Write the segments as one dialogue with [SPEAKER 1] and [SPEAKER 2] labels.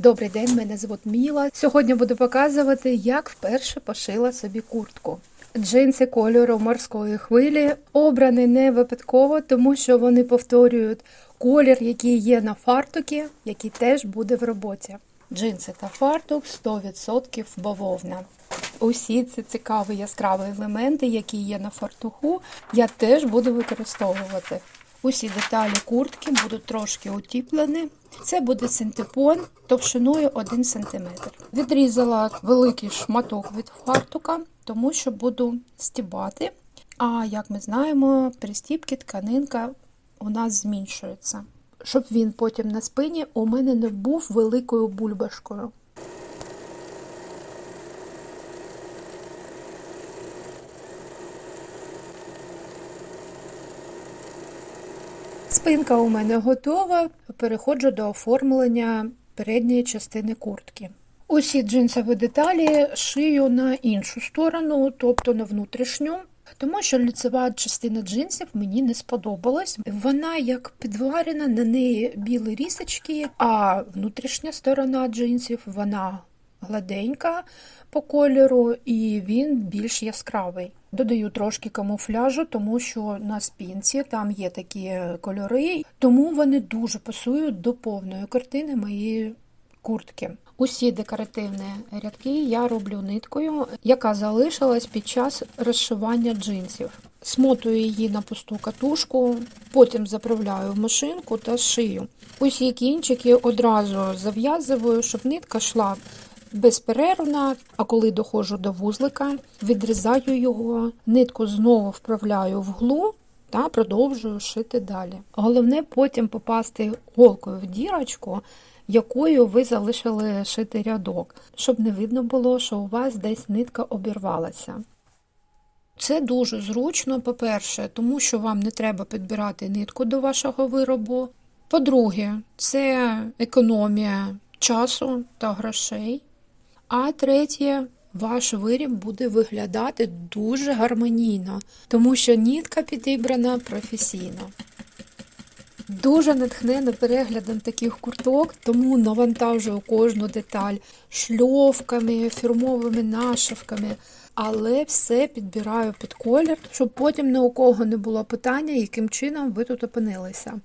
[SPEAKER 1] Добрий день, мене звуть Міла. Сьогодні буду показувати, як вперше пошила собі куртку. Джинси кольору морської хвилі обрані не випадково, тому що вони повторюють колір, який є на фартукі, який теж буде в роботі. Джинси та фартук 100% бавовна. Усі ці цікаві яскраві елементи, які є на фартуху, я теж буду використовувати. Усі деталі куртки будуть трошки утіплені. Це буде синтепон товщиною 1 см. Відрізала великий шматок від фартука, тому що буду стібати. А як ми знаємо, при стібці тканинка у нас зменшується. Щоб він потім на спині у мене не був великою бульбашкою. Спинка у мене готова. Переходжу до оформлення передньої частини куртки. Усі джинсові деталі шию на іншу сторону, тобто на внутрішню. Тому що лицева частина джинсів мені не сподобалась. Вона як підварена, на неї білі рісочки, а внутрішня сторона джинсів вона гладенька по кольору, і він більш яскравий. Додаю трошки камуфляжу, тому що на спинці там є такі кольори, тому вони дуже пасують до повної картини моєї куртки. Усі декоративні рядки я роблю ниткою, яка залишилась під час розшивання джинсів. Смотую її на пусту катушку, потім заправляю в машинку та шию. Усі кінчики одразу зав'язую, щоб нитка йшла безперервно, а коли доходжу до вузлика, відрізаю його, нитку знову вправляю вглу та продовжую шити далі. Головне потім попасти голкою в дірочку, якою ви залишили шити рядок, щоб не видно було, що у вас десь нитка обірвалася. Це дуже зручно, по-перше, тому що вам не треба підбирати нитку до вашого виробу. По-друге, це економія часу та грошей. А третє, ваш виріб буде виглядати дуже гармонійно, тому що нітка підібрана професійно. Дуже натхнена переглядом таких курток, тому навантажую кожну деталь шльовками, фірмовими нашивками, але все підбираю під колір, щоб потім ні у кого не було питання, яким чином ви тут опинилися.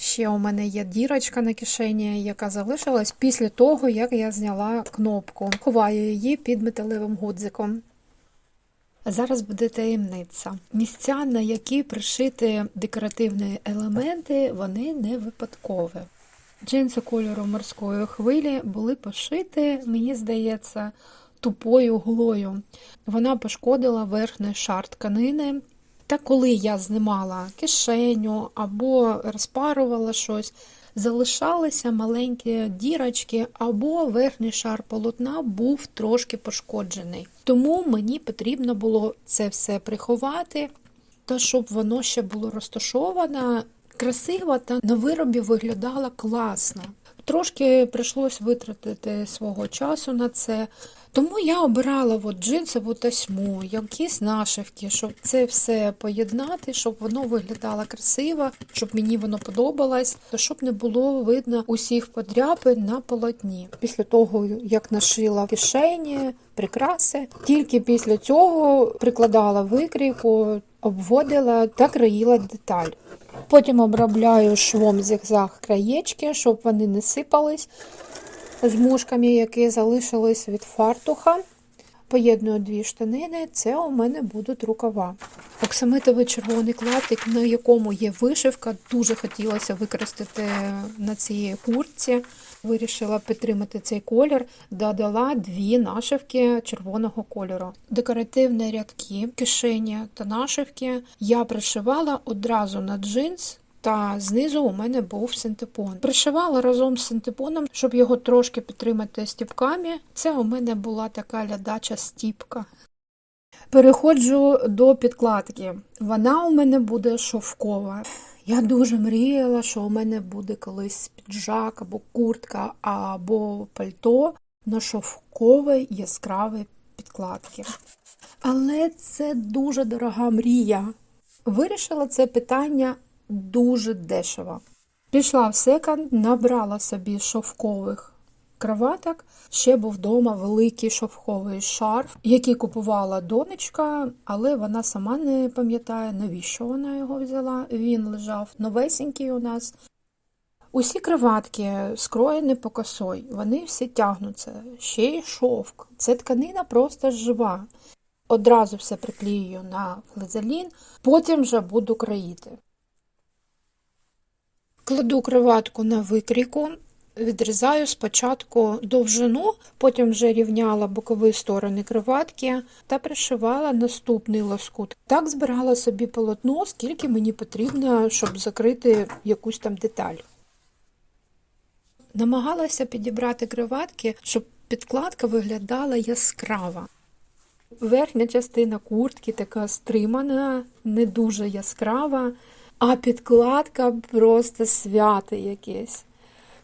[SPEAKER 1] Ще у мене є дірочка на кишені, яка залишилась після того, як я зняла кнопку. Ховаю її під металевим гудзиком. Зараз буде таємниця. Місця, на які пришити декоративні елементи, вони не випадкові. Джинси кольору морської хвилі були пошиті, мені здається, тупою глою. Вона пошкодила верхній шар тканини. Та коли я знімала кишеню або розпарувала щось, залишалися маленькі дірочки, або верхній шар полотна був трошки пошкоджений. Тому мені потрібно було це все приховати, та щоб воно ще було розташовано красиво та на виробі виглядало класно. Трошки прийшлось витратити свого часу на це. Тому я обирала от джинсову тасьму, якісь нашивки, щоб це все поєднати, щоб воно виглядало красиво, щоб мені воно подобалось, щоб не було видно усіх подряпин на полотні. Після того, як нашила кишені, прикраси, тільки після цього прикладала викрійку, обводила та країла деталь. Потім обробляю швом зігзаг краєчки, щоб вони не сипались з мушками, які залишились від фартуха. Поєдную дві штанини, це у мене будуть рукава. Оксамитовий червоний клаптик, на якому є вишивка, дуже хотілося використати на цій куртці. Вирішила підтримати цей колір, додала дві нашивки червоного кольору. Декоративні рядки, кишені та нашивки я пришивала одразу на джинс. Та знизу у мене був синтепон. Пришивала разом з синтепоном, щоб його трошки підтримати стіпками. Це у мене була така лядача стіпка. Переходжу до підкладки. Вона у мене буде шовкова. Я дуже мріяла, що у мене буде колись піджак або куртка, або пальто на шовковій яскравій підкладки. Але це дуже дорога мрія. Вирішила це питання дуже дешево. Пішла в секонд, набрала собі шовкових кроваток. Ще був вдома великий шовковий шарф, який купувала донечка, але вона сама не пам'ятає, навіщо вона його взяла. Він лежав новесенький у нас. Усі кроватки скроєні по косой, вони всі тягнуться, ще й шовк. Це тканина просто жива. Одразу все приклеюю на флизелін, потім вже буду країти. Кладу кроватку на викрійку, відрізаю спочатку довжину, потім вже рівняла бокові сторони кроватки та пришивала наступний лоскут. Так збирала собі полотно, скільки мені потрібно, щоб закрити якусь там деталь. Намагалася підібрати кроватки, щоб підкладка виглядала яскрава. Верхня частина куртки така стримана, не дуже яскрава, а підкладка просто свято якесь.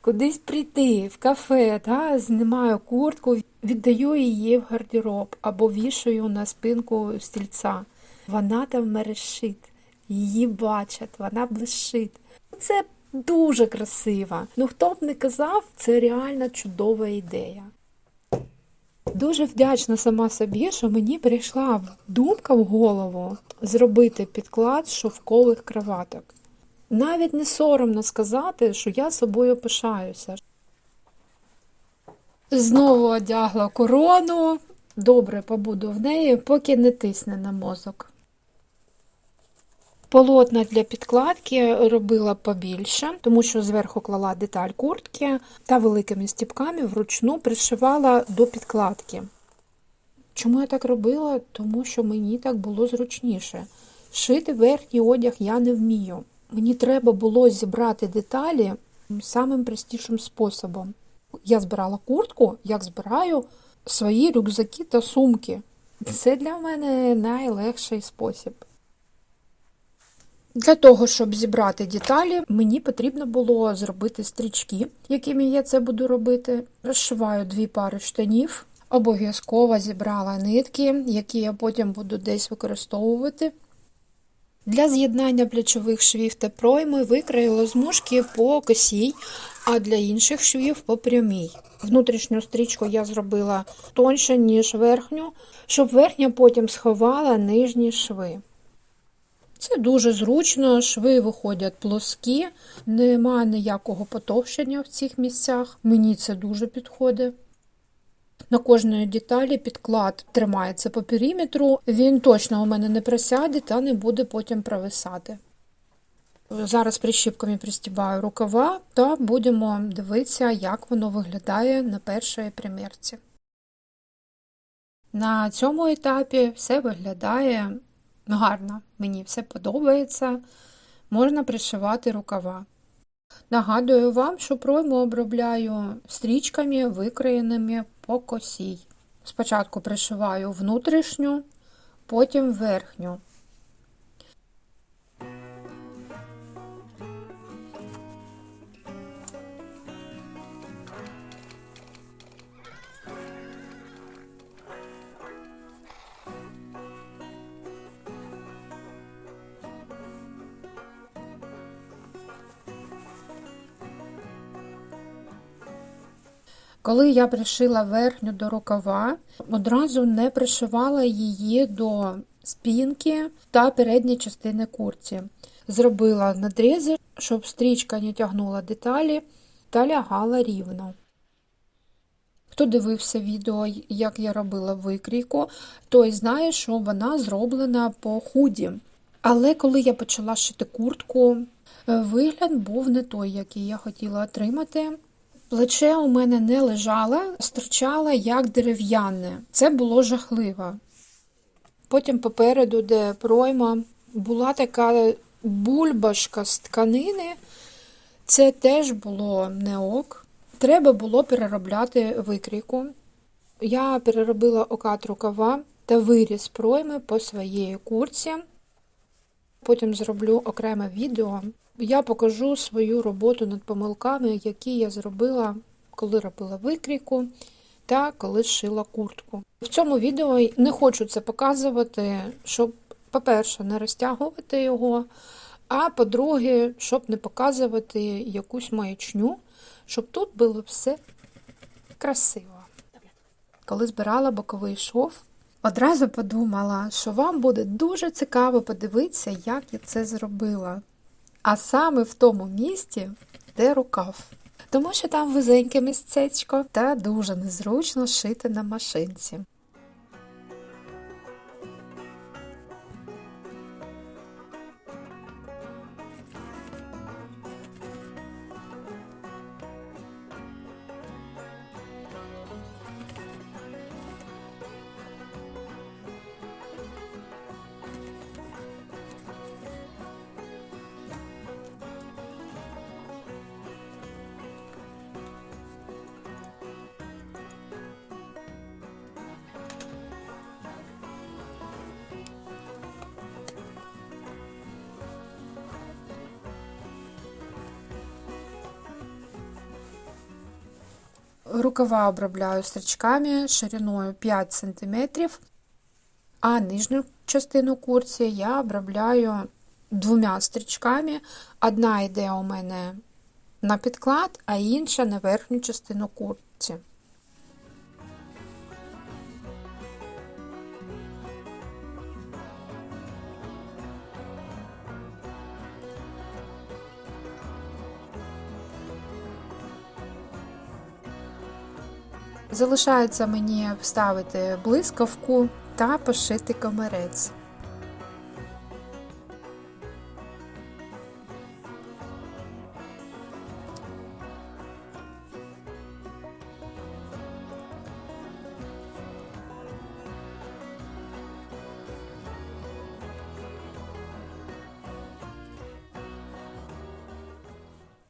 [SPEAKER 1] Кудись прийти в кафе, та, знімаю куртку, віддаю її в гардероб або вішаю на спинку стільця. Вона там мерещить, її бачать, вона блищить. Це дуже красиво. Ну хто б не казав, це реально чудова ідея. Дуже вдячна сама собі, що мені прийшла думка в голову зробити підклад шовкових кроваток. Навіть не соромно сказати, що я собою пишаюся. Знову одягла корону, добре побуду в неї, поки не тисне на мозок. Полотна для підкладки робила побільше, тому що зверху клала деталь куртки та великими стіпками вручну пришивала до підкладки. Чому я так робила? Тому що мені так було зручніше. Шити верхній одяг я не вмію. Мені треба було зібрати деталі самим простішим способом. Я збирала куртку, як збираю свої рюкзаки та сумки. Це для мене найлегший спосіб. Для того, щоб зібрати деталі, мені потрібно було зробити стрічки, якими я це буду робити. Розшиваю дві пари штанів, обов'язково зібрала нитки, які я потім буду десь використовувати. Для з'єднання плечових швів та пройми викраїла змужки по косій, а для інших швів по прямій. Внутрішню стрічку я зробила тоньше, ніж верхню, щоб верхня потім сховала нижні шви. Це дуже зручно, шви виходять плоскі, немає ніякого потовщення в цих місцях. Мені це дуже підходить. На кожної деталі підклад тримається по периметру, він точно у мене не просяде та не буде потім провисати. Зараз прищіпками пристібаю рукава та будемо дивитися, як воно виглядає на першій примірці. На цьому етапі все виглядає гарно, мені все подобається, можна пришивати рукава. Нагадую вам, що пройму обробляю стрічками, викроєними по косій. Спочатку пришиваю внутрішню, потім верхню. Коли я пришила верхню до рукава, одразу не пришивала її до спінки та передньої частини курці. Зробила надрізи, щоб стрічка не тягнула деталі та лягала рівно. Хто дивився відео, як я робила викрійку, той знає, що вона зроблена по худі. Але коли я почала шити куртку, вигляд був не той, який я хотіла отримати. Плече у мене не лежало, стирчало як дерев'яне. Це було жахливо. Потім попереду, де пройма, була така бульбашка з тканини. Це теж було не ок. Треба було переробляти викрійку. Я переробила окат рукава та виріз пройми по своїй курці. Потім зроблю окреме відео. Я покажу свою роботу над помилками, які я зробила, коли робила викрійку та коли шила куртку. В цьому відео не хочу це показувати, щоб, по-перше, не розтягувати його, а по-друге, щоб не показувати якусь маячню, щоб тут було все красиво. Коли збирала боковий шов, одразу подумала, що вам буде дуже цікаво подивитися, як я це зробила. А саме в тому місці, де рукав. Тому що там вузеньке місцечко та дуже незручно шити на машинці. Рукава обробляю стрічками шириною 5 см, а нижню частину курці я обробляю двома стрічками. Одна йде у мене на підклад, а інша на верхню частину куртці. Залишається мені вставити блискавку та пошити комірець.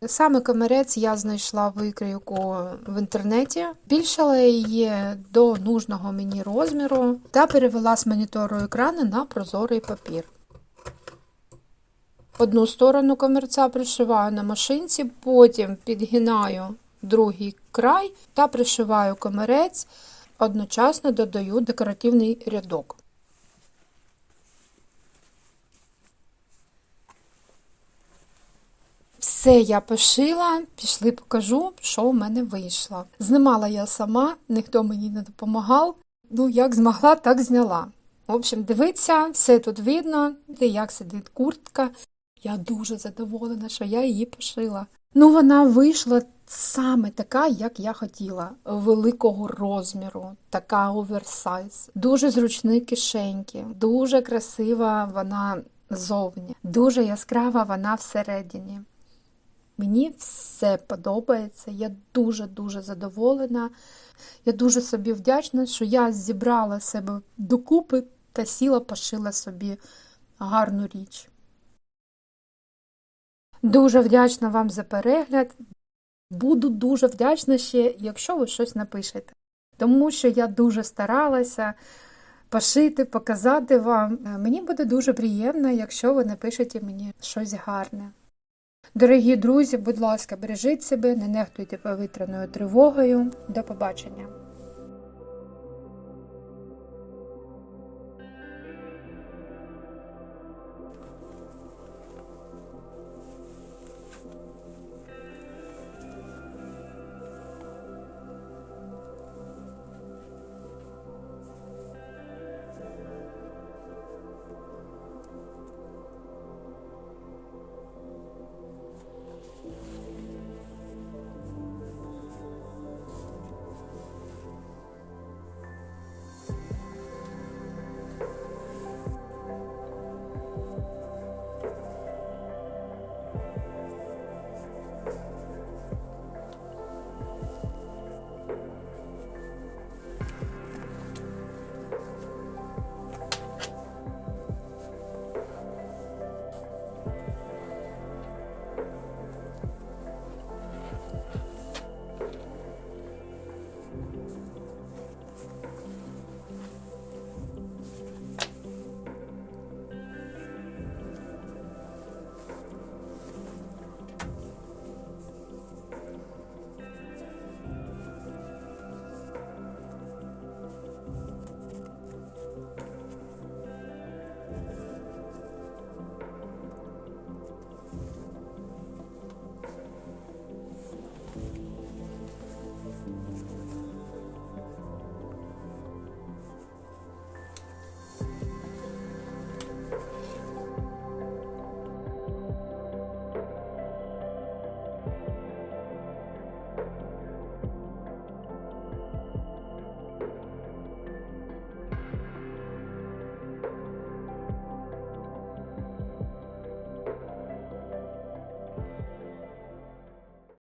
[SPEAKER 1] Саме комірець я знайшла викрійку в інтернеті, збільшила її до нужного мені розміру та перевела з монітору екрану на прозорий папір. Одну сторону комірця пришиваю на машинці, потім підгинаю другий край та пришиваю комірець, одночасно додаю декоративний рядок. Все я пошила, пішли покажу, що в мене вийшло. Знімала я сама, ніхто мені не допомагав. Ну, як змогла, так зняла. В общем, дивіться, все тут видно, де як сидить куртка. Я дуже задоволена, що я її пошила. Ну, вона вийшла саме така, як я хотіла, великого розміру, така оверсайз. Дуже зручні кишеньки, дуже красива вона зовні, дуже яскрава вона всередині. Мені все подобається, я дуже-дуже задоволена. Я дуже собі вдячна, що я зібрала себе докупи та сіла, пошила собі гарну річ. Дуже вдячна вам за перегляд. Буду дуже вдячна ще, якщо ви щось напишете. Тому що я дуже старалася пошити, показати вам. Мені буде дуже приємно, якщо ви напишете мені щось гарне. Дорогі друзі, будь ласка, бережіть себе, не нехтуйте повітряною тривогою. До побачення!